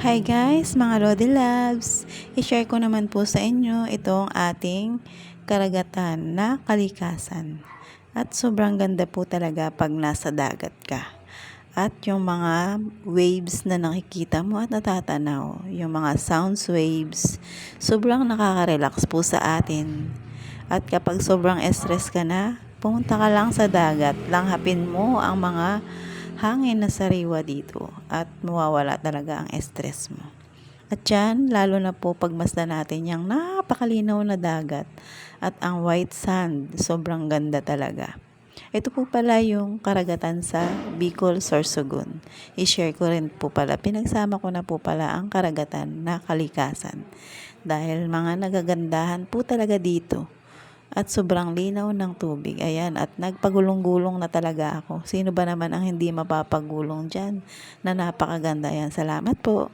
Hi guys, mga Lodi Loves! I-share ko naman po sa inyo itong ating karagatan na kalikasan. At sobrang ganda po talaga pag nasa dagat ka. At yung mga waves na nakikita mo at natatanaw, yung mga sounds waves, sobrang nakaka-relax po sa atin. At kapag sobrang stress ka na, pumunta ka lang sa dagat, langhapin mo ang mga hangin na sariwa dito at mawawala talaga ang stress mo. At yan, lalo na po pagmasdan natin yung napakalinaw na dagat at ang white sand, sobrang ganda talaga. Ito po pala yung karagatan sa Bicol, Sorsogon. I-share ko rin po pala, pinagsama ko na po pala ang karagatan na kalikasan. Dahil mga nagagandahan po talaga dito at sobrang linaw ng tubig. Ayan, at nagpagulong-gulong na talaga ako. Sino ba naman ang hindi mapapagulong dyan na napakaganda yan? Salamat po.